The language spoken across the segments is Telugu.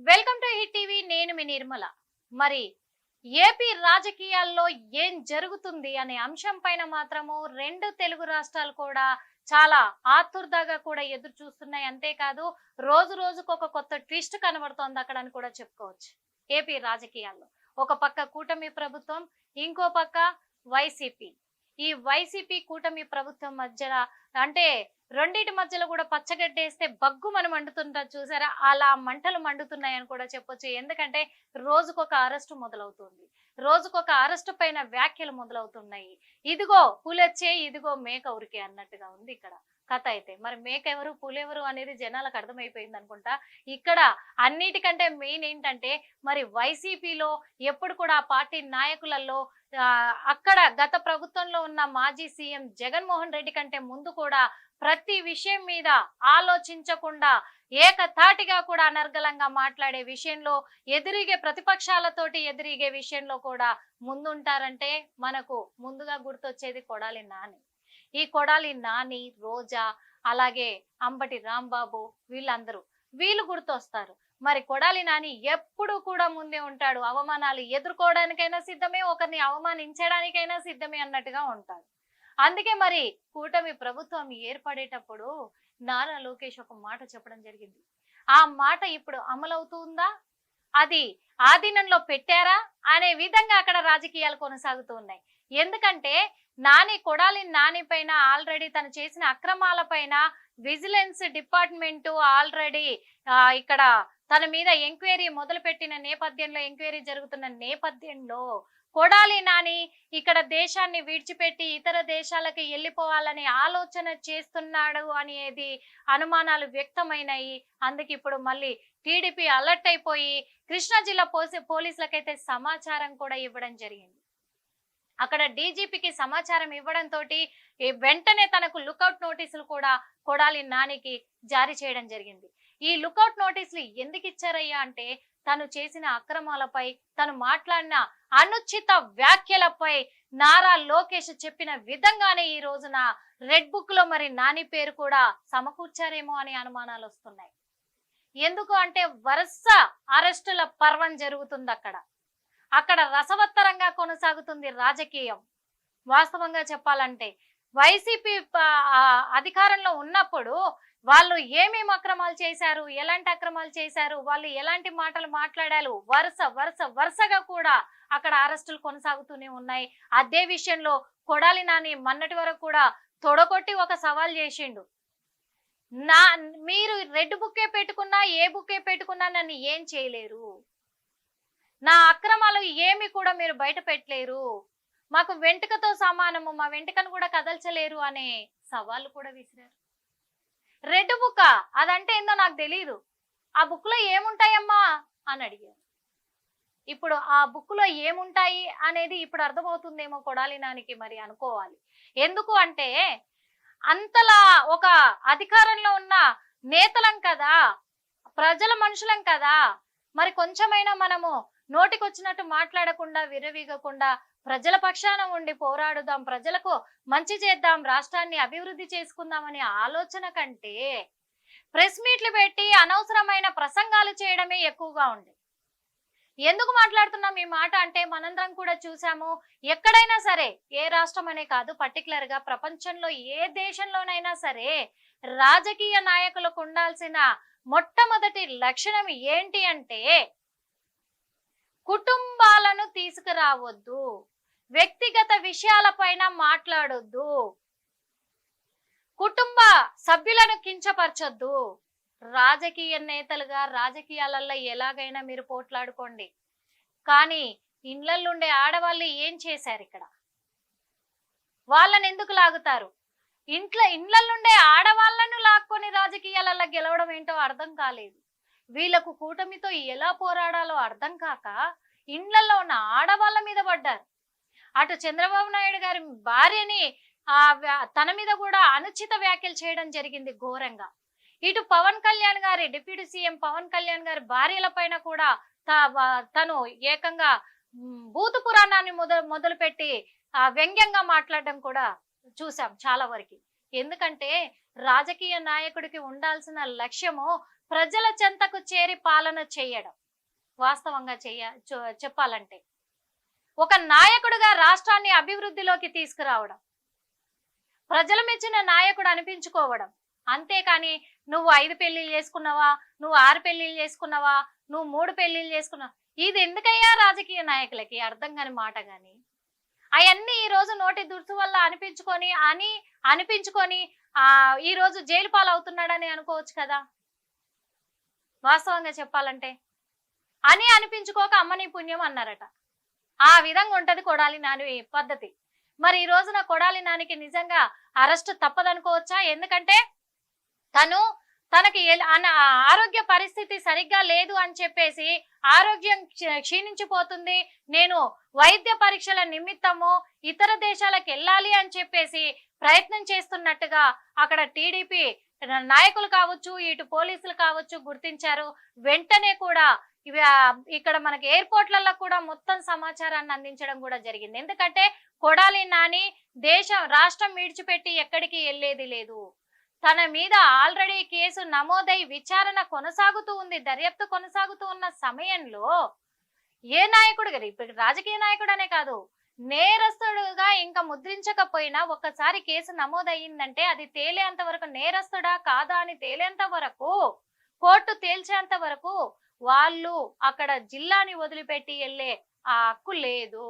వెల్కమ్ టు హిట్ టీవీ నేను మీ నిర్మల. మరి ఏపీ రాజకీయాల్లో ఏం జరుగుతుంది అనే అంశం పైన మాత్రము రెండు తెలుగు రాష్ట్రాలు కూడా చాలా ఆతుర్దాగా కూడా ఎదురు చూస్తున్నాయి. అంతేకాదు రోజు రోజుకు ఒక కొత్త ట్విస్ట్ కనబడుతోంది అక్కడ అని కూడా చెప్పుకోవచ్చు ఏపీ రాజకీయాల్లో. ఒక పక్క కూటమి ప్రభుత్వం ఇంకో పక్క వైసీపీ ఈ వైసీపీ కూటమి ప్రభుత్వం మధ్య అంటే రెండింటి మధ్యలో కూడా పచ్చగడ్డేస్తే బగ్గు మనం మండుతుంటారు చూసారా? అలా మంటలు మండుతున్నాయని కూడా చెప్పొచ్చు. ఎందుకంటే రోజుకొక అరెస్టు మొదలవుతుంది. రోజుకొక అరెస్టు పైన వ్యాఖ్యలు మొదలవుతున్నాయి. ఇదిగో పులెచ్చే ఇదిగో మేక ఉరికి అన్నట్టుగా ఉంది ఇక్కడ కథ అయితే. మరి మేక ఎవరు పులెవరు అనేది జనాలకు అర్థమైపోయింది అనుకుంటా. ఇక్కడ అన్నిటికంటే మెయిన్ ఏంటంటే మరి వైసీపీలో ఎప్పుడు కూడా ఆ పార్టీ నాయకులలో అక్కడ గత ప్రభుత్వంలో ఉన్న మాజీ సీఎం జగన్మోహన్ రెడ్డి కంటే ముందు కూడా ప్రతి విషయం మీద ఆలోచించకుండా ఏకతాటిగా కూడా అనర్గళంగా మాట్లాడే విషయంలో ఎదిరిగే ప్రతిపక్షాలతోటి ఎదిరిగే విషయంలో కూడా ముందుంటారంటే మనకు ముందుగా గుర్తొచ్చేది కొడాలి నాని. ఈ కొడాలి నాని రోజా అలాగే అంబటి రాంబాబు వీళ్ళందరూ. వీళ్ళు గుర్తొస్తారు. మరి కొడాలి నాని ఎప్పుడు కూడా ముందే ఉంటాడు. అవమానాలు ఎదుర్కోవడానికైనా సిద్ధమే ఒకరిని అవమానించడానికైనా సిద్ధమే అన్నట్టుగా ఉంటాడు. అందుకే మరి కూటమి ప్రభుత్వం ఏర్పడేటప్పుడు నారా లోకేష్ ఒక మాట చెప్పడం జరిగింది. ఆ మాట ఇప్పుడు అమలవుతుందా? అది ఆధీనంలో పెట్టారా? అనే విధంగా అక్కడ రాజకీయాలు కొనసాగుతూ ఉన్నాయి. ఎందుకంటే నాని కొడాలి నాని పైన ఆల్రెడీ తను చేసిన అక్రమాల పైన విజిలెన్స్ డిపార్ట్మెంట్ ఆల్రెడీ ఇక్కడ తన మీద ఎంక్వైరీ మొదలుపెట్టిన నేపథ్యంలో ఎంక్వైరీ జరుగుతున్న నేపథ్యంలో కొడాలి నాని ఇక్కడ దేశాన్ని విడిచిపెట్టి ఇతర దేశాలకి వెళ్ళిపోవాలని ఆలోచన చేస్తున్నాడు అనేది అనుమానాలు వ్యక్తమైనాయి. అందుకే ఇప్పుడు మళ్ళీ టీడీపీ అలర్ట్ అయిపోయి కృష్ణా జిల్లా పోసే పోలీసులకైతే సమాచారం కూడా ఇవ్వడం జరిగింది. అక్కడ డీజీపీకి సమాచారం ఇవ్వడంతో వెంటనే తనకు లుకౌట్ నోటీసులు కూడా కొడాలి నానికి జారీ చేయడం జరిగింది. ఈ లుకౌట్ నోటీసులు ఎందుకు ఇచ్చారయ్యా అంటే తను చేసిన అక్రమాలపై తను మాట్లాడిన అనుచిత వ్యాఖ్యలపై నారా లోకేష్ చెప్పిన విధంగానే ఈ రోజున రెడ్ బుక్లో మరి నాని పేరు కూడా సమకూర్చారేమో అనే అనుమానాలు వస్తున్నాయి. ఎందుకు అంటే వరుస అరెస్టుల పర్వం జరుగుతుంది అక్కడ. అక్కడ రసవత్తరంగా కొనసాగుతుంది రాజకీయం. వాస్తవంగా చెప్పాలంటే వైసీపీ అధికారంలో ఉన్నప్పుడు వాళ్ళు ఏమేమి అక్రమాలు చేశారు ఎలాంటి అక్రమాలు చేశారు వాళ్ళు ఎలాంటి మాటలు మాట్లాడారు వరుస వరుస వరుసగా కూడా అక్కడ అరెస్టులు కొనసాగుతూనే ఉన్నాయి. అదే విషయంలో కొడాలి నాని మొన్నటి వరకు కూడా తొడగొట్టి ఒక సవాల్ చేసిండు. నా మీరు రెడ్ బుక్కే పెట్టుకున్నా ఏ బుక్కే పెట్టుకున్నా నన్ను ఏం చేయలేరు? నా అక్రమాలు ఏమి కూడా మీరు బయట పెట్టలేరు. మాకు వెంటకతో సమానము మా వెంటకను కూడా కదల్చలేరు అనే సవాళ్ళు కూడా విసిరారు. రెడ్ బుక్ అదంటే ఏందో నాకు తెలియదు ఆ బుక్లో ఏముంటాయమ్మా? అని అడిగారు. ఇప్పుడు ఆ బుక్లో ఏముంటాయి అనేది ఇప్పుడు అర్థమవుతుందేమో కొడాలి నానికి మరి అనుకోవాలి. ఎందుకు అంటే అంతలా ఒక అధికారంలో ఉన్న నేతలం కదా ప్రజల మనుషులం కదా మరి కొంచెమైనా మనము నోటికొచ్చినట్టు మాట్లాడకుండా విరవీగకుండా ప్రజల పక్షాన ఉండి పోరాడుదాం ప్రజలకు మంచి చేద్దాం రాష్ట్రాన్ని అభివృద్ధి చేసుకుందామనే ఆలోచన కంటే ప్రెస్ మీట్లు పెట్టి అనవసరమైన ప్రసంగాలు చేయడమే ఎక్కువగా ఉంది ఎందుకు మాట్లాడుతున్నాం ఈ మాట అంటే మనందరం కూడా చూసాము. ఎక్కడైనా సరే ఏ రాష్ట్రం అనే కాదు పర్టికులర్గా ప్రపంచంలో ఏ దేశంలోనైనా సరే రాజకీయ నాయకులకు ఉండాల్సిన మొట్టమొదటి లక్షణం ఏంటి అంటే కుటుంబాలను తీసుకురావద్దు. వ్యక్తిగత విషయాలపైన మాట్లాడొద్దు. కుటుంబ సభ్యులను కించపరచొద్దు. రాజకీయ నేతలుగా రాజకీయాలలో ఎలాగైనా మీరు పోట్లాడుకోండి. కానీ ఇండ్లల్లో ఉండే ఆడవాళ్ళు ఏం చేశారు ఇక్కడ? వాళ్ళని ఎందుకు లాగుతారు? ఇంట్లో ఇండ్లల్లుండే ఆడవాళ్ళను లాక్కొని రాజకీయాలలో గెలవడం ఏంటో అర్థం కాలేదు. వీళ్ళకు కూటమితో ఎలా పోరాడాలో అర్థం కాక ఇండ్లలో ఉన్న ఆడవాళ్ళ మీద పడ్డారు. అటు చంద్రబాబు నాయుడు గారి భార్యని ఆ తన మీద కూడా అనుచిత వ్యాఖ్యలు చేయడం జరిగింది ఘోరంగా. ఇటు పవన్ కళ్యాణ్ గారి డిప్యూటీ సీఎం పవన్ కళ్యాణ్ గారి భార్యల పైన కూడా తను ఏకంగా మ్, భూత పురాణాన్ని మొదలు మొదలుపెట్టి ఆ వ్యంగ్యంగా మాట్లాడడం కూడా చూసాం చాలా వరకు. ఎందుకంటే రాజకీయ నాయకుడికి ఉండాల్సిన లక్ష్యము ప్రజల చెంతకు చేరి పాలన చేయడం. వాస్తవంగా చెయ్య చెప్పాలంటే. ఒక నాయకుడిగా రాష్ట్రాన్ని అభివృద్ధిలోకి తీసుకురావడం. ప్రజల మెచ్చిన నాయకుడు అనిపించుకోవడం. అంతేకాని నువ్వు ఐదు పెళ్ళిళ్ళు చేసుకున్నావా నువ్వు ఆరు పెళ్ళిళ్ళు చేసుకున్నావా నువ్వు మూడు పెళ్ళిళ్ళు చేసుకున్నావా? ఇది ఎందుకయ్యా రాజకీయ నాయకులకి? అర్థం కాని మాట గాని అవన్నీ ఈ రోజు నోటి దుర్తు వల్ల అనిపించుకొని అని అనిపించుకొని ఆ ఈ రోజు జైలు పాలు అవుతున్నాడని అనుకోవచ్చు కదా? వాస్తవంగా చెప్పాలంటే. అని అనిపించుకోక అమ్మని పుణ్యం అన్నారట. ఆ విధంగా ఉంటది కొడాలి నాని పద్ధతి. మరి ఈ రోజున కొడాలి నానికి నిజంగా అరెస్ట్ తప్పదనుకోవచ్చా? ఎందుకంటే తను తనకి ఆరోగ్య పరిస్థితి సరిగ్గా లేదు అని చెప్పేసి ఆరోగ్యం క్షీణించిపోతుంది. నేను వైద్య పరీక్షల నిమిత్తము ఇతర దేశాలకు వెళ్ళాలి అని చెప్పేసి ప్రయత్నం చేస్తున్నట్టుగా అక్కడ టీడీపీ నాయకులు కావచ్చు ఇటు పోలీసులు కావచ్చు గుర్తించారు. వెంటనే కూడా ఇవి ఇక్కడ మనకి ఎయిర్పోర్ట్లలో కూడా మొత్తం సమాచారాన్ని అందించడం కూడా జరిగింది. ఎందుకంటే కొడాలి నాని దేశం రాష్ట్రం విడిచిపెట్టి ఎక్కడికి వెళ్ళేది లేదు. తన మీద ఆల్రెడీ కేసు నమోదై విచారణ కొనసాగుతూ ఉంది దర్యాప్తు కొనసాగుతూ ఉన్న సమయంలో ఏ నాయకుడు గారు? ఇప్పుడు రాజకీయ నాయకుడు అనే కాదు నేరస్తుడుగా ఇంకా ముద్రించకపోయినా ఒక్కసారి కేసు నమోదయ్యిందంటే అది తేలేంత వరకు నేరస్తుడా కాదా అని తేలేంత వరకు కోర్టు తేల్చేంత వరకు వాళ్ళు అక్కడ జిల్లాని వదిలిపెట్టి వెళ్ళే ఆ హక్కు లేదు.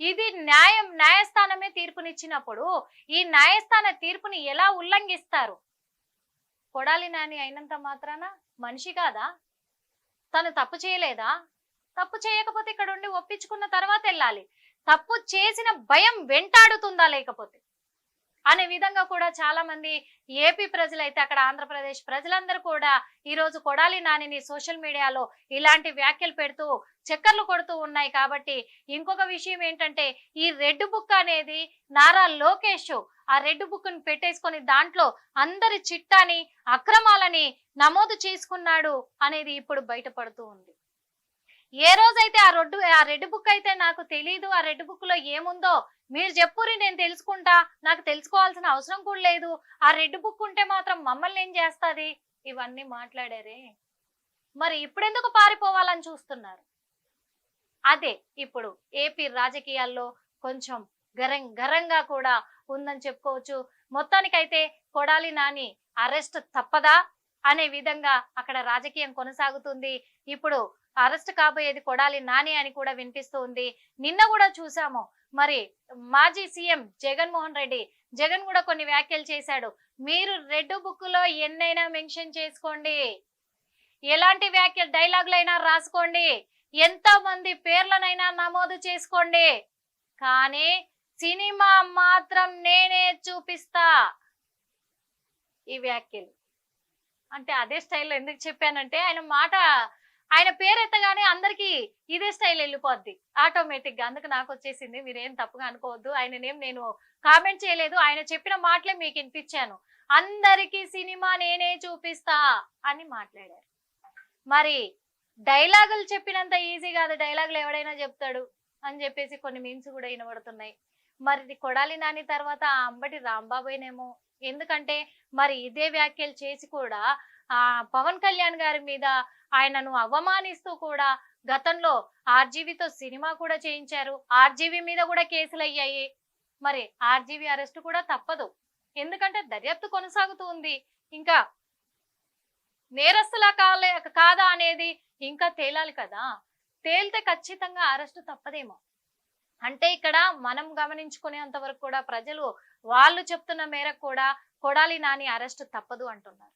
ఇది న్యాయం న్యాయస్థానమే తీర్పునిచ్చినప్పుడు ఈ న్యాయస్థాన తీర్పుని ఎలా ఉల్లంఘిస్తారు? కొడాలి నాని అయినంత మాత్రాన మనిషి కాదా? తను తప్పు చేయలేదా? తప్పు చేయకపోతే ఇక్కడ ఉండి ఒప్పించుకున్న తర్వాత వెళ్ళాలి. తప్పు చేసిన భయం వెంటాడుతుందా లేకపోతే? అనే విధంగా కూడా చాలా మంది ఏపీ ప్రజలైతే అక్కడ ఆంధ్రప్రదేశ్ ప్రజలందరూ కూడా ఈ రోజు కొడాలి నానిని సోషల్ మీడియాలో ఇలాంటి వ్యాఖ్యలు పెడుతూ చక్కర్లు కొడుతూ ఉన్నాయి కాబట్టి ఇంకొక విషయం ఏంటంటే ఈ రెడ్ బుక్ అనేది నారా లోకేష్ ఆ రెడ్ బుక్ని పెట్టేసుకొని దాంట్లో అందరి చిట్టాని అక్రమాలని నమోదు చేసుకున్నాడు అనేది ఇప్పుడు బయటపడుతూ ఉంది. ఏ రోజైతే ఆ రొడ్డు ఆ రెడ్ బుక్ అయితే నాకు తెలియదు ఆ రెడ్ బుక్లో ఏముందో మీరు చెప్పురి నేను తెలుసుకుంటా. నాకు తెలుసుకోవాల్సిన అవసరం కూడా లేదు. ఆ రెడ్ బుక్ ఉంటే మాత్రం మమ్మల్ని ఏం చేస్తుంది? ఇవన్నీ మాట్లాడారే. మరి ఇప్పుడెందుకు పారిపోవాలని చూస్తున్నారు? అదే ఇప్పుడు ఏపీ రాజకీయాల్లో కొంచెం గరం గరంగా కూడా ఉందని చెప్పుకోవచ్చు. మొత్తానికైతే కొడాలి నాని అరెస్ట్ తప్పదా? అనే విధంగా అక్కడ రాజకీయం కొనసాగుతుంది. ఇప్పుడు అరెస్ట్ కాబోయేది కొడాలి నాని అని కూడా వినిపిస్తూ ఉంది. నిన్న కూడా చూసాము. మరి మాజీ సీఎం జగన్మోహన్ రెడ్డి జగన్ కూడా కొన్ని వ్యాఖ్యలు చేశాడు. మీరు రెడ్ బుక్లో ఎన్నైనా మెన్షన్ చేసుకోండి. ఎలాంటి వ్యాఖ్యలు డైలాగులైనా రాసుకోండి. ఎంతో మంది పేర్లనైనా నమోదు చేసుకోండి. కానీ సినిమా మాత్రం నేనే చూపిస్తా. ఈ వ్యాఖ్యలు. అంటే అదే స్టైల్లో ఎందుకు చెప్పానంటే ఆయన మాట ఆయన పేరు ఎత్తగానే అందరికి ఇదే స్టైల్ వెళ్ళిపోద్ది ఆటోమేటిక్గా అందుకు నాకు వచ్చేసింది మీరేం తప్పుగా అనుకోవద్దు. ఆయననేం నేను కామెంట్ చేయలేదు. ఆయన చెప్పిన మాటలే మీకు వినిపించాను. అందరికి సినిమా నేనే చూపిస్తా అని మాట్లాడారు. మరి డైలాగులు చెప్పినంత ఈజీ కాదు. డైలాగులు ఎవడైనా చెప్తాడు అని చెప్పేసి కొన్ని మీమ్స్ కూడా వినబడుతున్నాయి. మరి కొడాలి నాని తర్వాత ఆ అంబటి రాంబాబునేమో ఎందుకంటే మరి ఇదే వ్యాఖ్యలు చేసి కూడా ఆ పవన్ కళ్యాణ్ గారి మీద ఆయనను అవమానిస్తూ కూడా గతంలో ఆర్జీవీతో సినిమా కూడా చేయించారు. ఆర్జీవీ మీద కూడా కేసులు అయ్యాయి మరి ఆర్జీవీ అరెస్ట్ కూడా తప్పదు. ఎందుకంటే దర్యాప్తు కొనసాగుతూ ఉంది. ఇంకా నేరస్తులా కాలే కాదా అనేది ఇంకా తేలాలి కదా. తేలితే ఖచ్చితంగా అరెస్ట్ తప్పదేమో. అంటే ఇక్కడ మనం గమనించుకునేంత వరకు కూడా ప్రజలు వాళ్ళు చెప్తున్న మేరకు కూడా కొడాలి నాని అరెస్ట్ తప్పదు అంటున్నారు.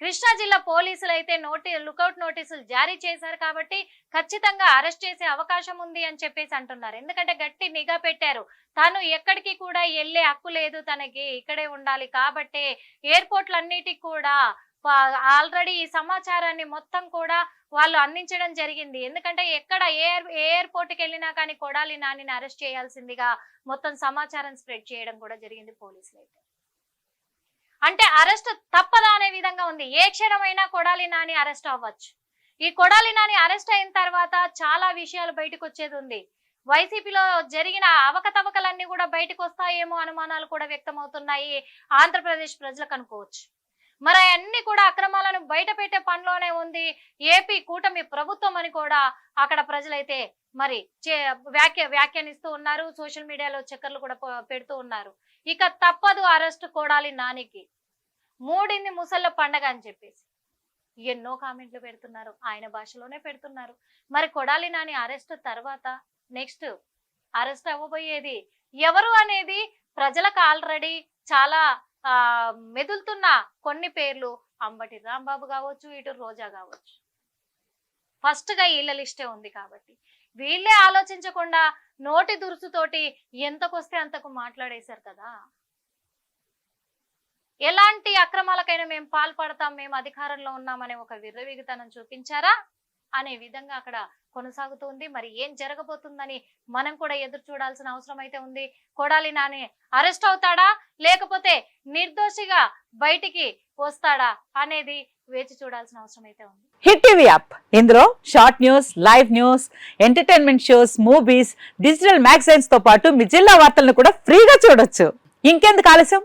కృష్ణా జిల్లా పోలీసులు అయితే నోటి లుకౌట్ నోటీసులు జారీ చేశారు కాబట్టి ఖచ్చితంగా అరెస్ట్ చేసే అవకాశం ఉంది అని చెప్పేసి అంటున్నారు. ఎందుకంటే గట్టి నిఘా పెట్టారు. తను ఎక్కడికి కూడా వెళ్ళే హక్కు లేదు. తనకి ఇక్కడే ఉండాలి కాబట్టి ఎయిర్పోర్ట్లన్నిటికి కూడా ఆల్రెడీ ఈ సమాచారాన్ని మొత్తం కూడా వాళ్ళు అందించడం జరిగింది. ఎందుకంటే ఎక్కడ ఏ ఏ ఎయిర్పోర్ట్కి వెళ్ళినా కానీ కొడాలి నానిని అరెస్ట్ చేయాల్సిందిగా మొత్తం సమాచారం స్ప్రెడ్ చేయడం కూడా జరిగింది పోలీసులు అయితే అంటే అరెస్ట్ తప్పదా అనే విధంగా ఉంది. ఏ క్షణమైనా కొడాలి నాని అరెస్ట్ అవ్వచ్చు. ఈ కొడాలి నాని అరెస్ట్ అయిన తర్వాత చాలా విషయాలు బయటకు వచ్చేది ఉంది. వైసీపీలో జరిగిన అవకతవకలన్నీ కూడా బయటకు వస్తాయేమో అనుమానాలు కూడా వ్యక్తమవుతున్నాయి. ఆంధ్రప్రదేశ్ ప్రజలకు అనుకోవచ్చు. మరి అన్ని కూడా అక్రమాలను బయట పెట్టే పనిలోనే ఉంది. ఏపీ కూటమి ప్రభుత్వం అని కూడా అక్కడ ప్రజలైతే మరి చే- వ్యాఖ్య వ్యాఖ్యానిస్తూ ఉన్నారు. సోషల్ మీడియాలో చక్కర్లు కూడా పెడుతూ ఉన్నారు. ఇక తప్పదు అరెస్ట్ కోడాలి నానికి. మూడింది ముసళ్ళ పండగ అని చెప్పేసి. ఎన్నో కామెంట్లు పెడుతున్నారు. ఆయన భాషలోనే పెడుతున్నారు. మరి కొడాలి నాని అరెస్ట్ తర్వాత నెక్స్ట్ అరెస్ట్ అవ్వబోయేది ఎవరు అనేది ప్రజలకు ఆల్రెడీ చాలా ఆ మెదులుతున్న కొన్ని పేర్లు అంబటి రాంబాబు కావచ్చు ఇటు రోజా కావచ్చు. ఫస్ట్గా వీళ్ళ లిస్టే ఉంది కాబట్టి. వీళ్ళే ఆలోచించకుండా నోటి దురుసుతోటి ఎంతకొస్తే అంతకు మాట్లాడేశారు కదా. ఎలాంటి అక్రమాలకైనా మేము పాల్పడతాం మేము అధికారంలో ఉన్నామనే ఒక విర్రవీగితనం చూపించారా? అనే విధంగా అక్కడ కొనసాగుతుంది. మరి ఏం జరగబోతుందని మనం కూడా ఎదురు చూడాల్సిన అవసరం అయితే ఉంది. కొడాలి నాని అరెస్ట్ అవుతాడా? లేకపోతే నిర్దోషిగా బయటికి వస్తాడా? అనేది వేచి చూడాల్సిన అవసరం అయితే ఉంది. Hit TV app. ఇందులో short news live news entertainment shows movies digital మ్యాగజైన్స్తో పాటు మీ జిల్లా వార్తలను కూడా ఫ్రీగా చూడొచ్చు. ఇంకెందుకు ఆలస్యం?